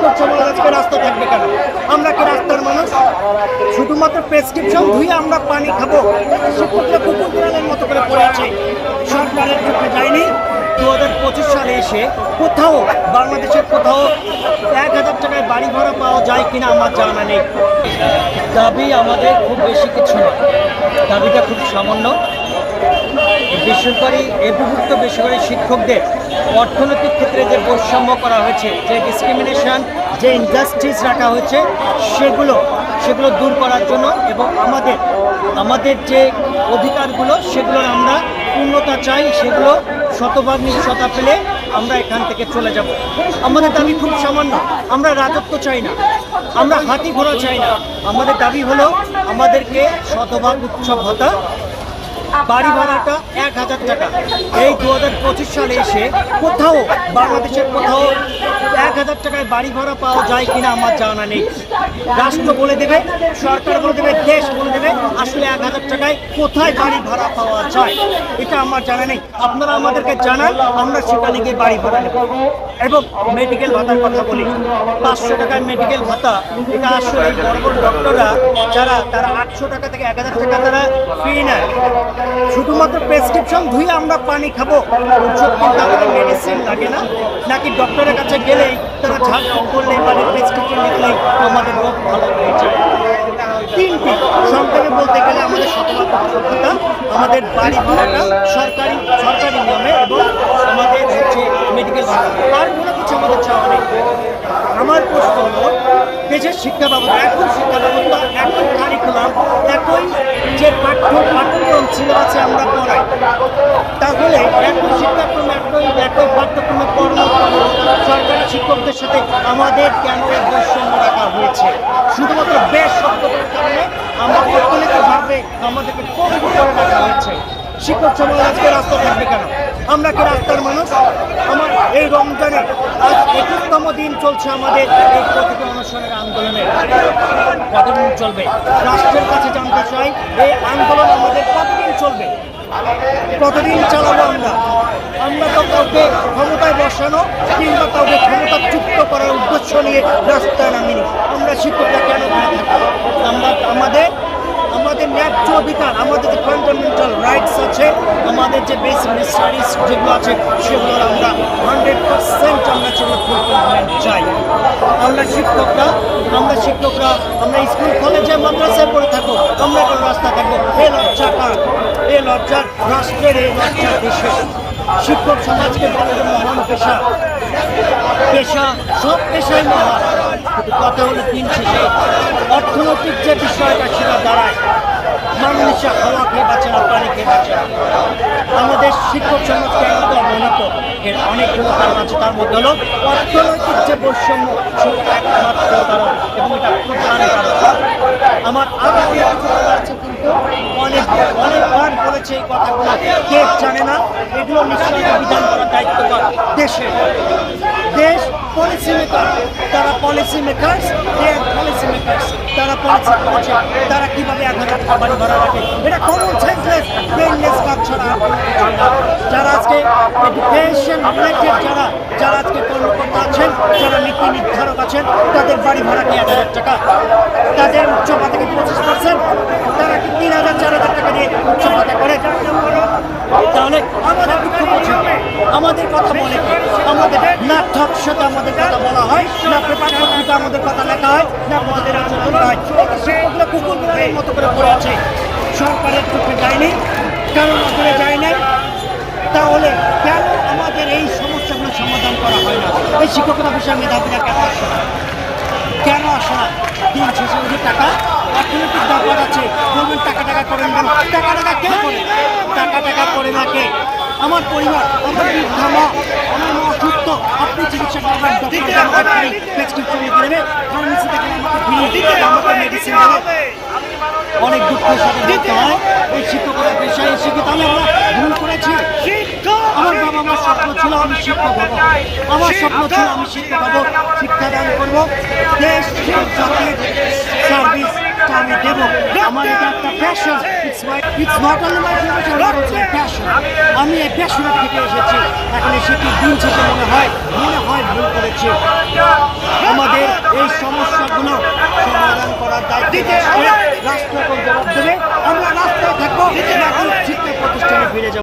শিক্ষক সমাজ আজকে রাস্তা থাকবে কেন? আমরা কি রাস্তার মানুষ? শুধুমাত্র প্রেসক্রিপশন ধুয়ে আমরা পানি খাব? শিক্ষকরা কুকুর বিড়ালের মতো করে পড়ে আছে। সরকারের চোখে যায়নি। দু হাজার পঁচিশ সালে এসে কোথাও, বাংলাদেশের কোথাও এক হাজার টাকায় বাড়ি ভাড়া পাওয়া যায় কিনা আমার জানা নেই। দাবি আমাদের খুব বেশি কিছু না দাবিটা খুব সামান্য। বেসরকারি এবিভুক্ত বেসরকারি শিক্ষকদের অর্থনৈতিক ক্ষেত্রে যে বৈষম্য করা হয়েছে, যে ডিসক্রিমিনেশন যে ইন্ডাস্ট্রিজ রাখা হয়েছে, সেগুলো সেগুলো দূর করার জন্য এবং আমাদের আমাদের যে অধিকারগুলো, সেগুলোর আমরা পূর্ণতা চাই, সেগুলো শতভাগ নিশ্চয়তা পেলে আমরা এখান থেকে চলে যাব। আমাদের দাবি খুব সামান্য, আমরা রাজত্ব চাই না, আমরা হাতি ঘোড়া চাই না। আমাদের দাবি হলো আমাদেরকে শতভাগ উৎসব ভাতা বাড়ি ভাড়াটা এক হাজার টাকা। এই দু হাজার পঁচিশ সালে এসে কোথাও, বাংলাদেশের কোথাও এক হাজার টাকায় বাড়ি ভাড়া পাওয়া যায় কিনা আমার জানা নেই। রাষ্ট্র বলে দেবে, সরকার বলে দেবে, দেশ বলে দেবে, আসলে এক হাজার টাকায় কোথায় বাড়ি ভাড়া পাওয়া যায়, এটা আমার জানা নেই। আপনারা আমাদেরকে জানান, আমরা সেখানে গিয়ে বাড়ি ভাড়া নেব। এবং মেডিকেল ভাতার কথা বলি। পাঁচশো টাকায় মেডিকেল ভাতা, এটা আসলে বড় বড় ডক্টররা যারা, তারা আটশো টাকা থেকে এক হাজার টাকা তারা ফি নেয়। শুধুমাত্র প্রেসক্রিপশন ধুয়ে আমরা পানি খাব। ওষুধ আমাদের মেডিসিন লাগে না। নাকি ডক্টরের কাছে গেলেই তারা ঝাড়ফুঁক করলেই মানে প্রেসক্রিপশন লিখলেই আমাদের রোগ ভালো হয়ে যায়। তিনটি সংক্ষেপে বলতে গেলে আমাদের সভ্যতা আমাদের বাড়ি ভাড়াটা সরকারি সরকারি নিয়মে এবং আমাদের হচ্ছে মেডিকেল আর কোনো কিছু আমাদের চাওয়া নেই। আমার প্রশ্ন হলো দেশের শিক্ষা ব্যবস্থা এখন শিক্ষা ব্যবস্থা একই কারিকুলাম একই যে পাঠ্য পাঠ্যক্রম সিলেবাসে আমরা পড়াই। তাহলে একই শিক্ষাক্রম, একই একই পাঠ্যক্রমে পড়ানো সরকারি শিক্ষকদের সাথে আমাদের কেন এই বৈষম্য রাখা হয়েছে। শুধুমাত্র বেশ শব্দটার কারণে আমরা অর্থনৈতিকভাবে আমাদেরকে কঠিন করে রাখা হয়েছে। শিক্ষক সমাজ আজকে রাস্তা থাকবে কেন? আমরা কি রাস্তার মানুষ? আমার এই রমজানে আজ একুশতম দিন চলছে আমাদের এই প্রতিটি অনশনের আন্দোলনের। কতদিন চলবে? রাষ্ট্রের কাছে জানতে চাই, এই আন্দোলন আমাদের কতদিন চলবে? কতদিন চালাবো আমরা? আমরা তো কাউকে ক্ষমতায় বসানো কিংবা কাউকে ক্ষমতা চুক্ত করার উদ্দেশ্য নিয়ে রাস্তায় নামিনি। আমরা শিক্ষকরা কেন আমরা আমাদের ন্যায্য অধিকার আমাদের যে ফান্ডামেন্টাল রাইটস আছে, আমাদের যে বেসিক নেসারিস যেগুলো আছে সেগুলোর আমরা হান্ড্রেড পার্সেন্ট আমরা সেগুলো ফুলফিলমেন্ট চাই। আমরা শিক্ষকরা আমরা শিক্ষকরা, আমরা স্কুল কলেজে মাদ্রাসায় পড়ে থাকব, আমরা কোনো রাস্তা থাকব, এ লজ্জা কার? এ লজ্জার রাষ্ট্রের এই লজ্জার দেশে শিক্ষক সমাজকে বলে যে মহান পেশা। পেশা, সব পেশাই মহান। কথা হলো দিন শেষে। অর্থনৈতিক যে বিষয়টা, সেটা দাঁড়ায়। মানুষের হাওয়া খেয়ে বাঁচে না পানি খেয়ে বাঁচে না আমাদের শিক্ষক সমাজ কেন তো এর অনেকগুলো কারণ আছে, তার মধ্যে হলো অর্থনৈতিক যে বৈষম্য একমাত্র কারণ এবং এটা প্রধান আমার আরও কিছু আছে কিন্তু অনেক অনেকবার বলেছে এই কথাগুলো। কে জানে না? এগুলো নিশ্চয়ই বিধান করার দায়িত্ব দেশের দেশ। পলিসি মেকার তারা পলিসি মেকার্স পলিসি মেকার্স তারা পলিসি করেছে তারা কীভাবে এক হাজার বাড়ি ভাড়া রাখে এটা কমন সেন্সলেস ব্রেনলেস কাজ ছাড়া। যারা আজকে এডুকেশন রিলেটেড যারা যারা আজকে কর্মকর্তা আছেন, যারা নীতি নির্ধারক আছেন, তাদের বাড়ি ভাড়া কি এক হাজার টাকা তাদের উচ্চ ভাতা কি পঁচিশ পার্সেন্ট তারা কি তিন হাজার, চার হাজার টাকা দিয়ে উচ্চ ভাতা করে তাহলে আমাদের দুঃখ বোঝে কে? আমাদের কথা বলে কে? আমাদের না ঠক সাথে আমাদের কথা বলা হয় না পেপার পত্রিকা না আমাদের সেগুলো কুকুর বিড়ালের মতো করে পড়ে আছে। সরকারের চোখে যায়নি কারণ করে যায় নাই। তাহলে কেন আমাদের এই সমস্যাগুলো সমাধান করা হয় না? এই শিক্ষকতা বিষয়ে মেধাবীরা কেন আসে না? কেন আসে না? দিন শেষে যে টাকা অর্থনৈতিক ব্যাপার আছে বলবেন টাকা টাকা করেন কেন টাকা টাকা কে করে? টাকা টাকা করে না কে? আমার পরিবার আমার বৃদ্ধা মা আমার মা অসুস্থ আপনি চিকিৎসা করবেন ডক্টর আমাকে ফ্রি প্রেসক্রিপশন লিখে দেবে ফার্মেসি থেকে আমাকে ফ্রি আমাকে মেডিসিন দেবে অনেক দেখতে হয় এই শিক্ষকতা পেশায় শিক্ষিত আমি আমরা ভুল করেছি। আমার বাবা আমার স্বপ্ন ছিল আমি শিক্ষক হব। আমার স্বপ্ন ছিল আমি শিক্ষক হব, শিক্ষাদান করব। দেশ জাতির সার্ভিস আমি দেব। আমার এটা একটা passion it's it's not only my profession passion আমি এই প্যাশনের থেকে এসেছি। এখন এসে কি দিন মনে হয়? মনে হয় ভুল করেছি। এই সমস্যাগুলো সমাধান করার দায়িত্ব রাষ্ট্র জবাব দেবে। আমরা রাস্তায় থাকব শিক্ষা প্রতিষ্ঠানে ফিরে যাব।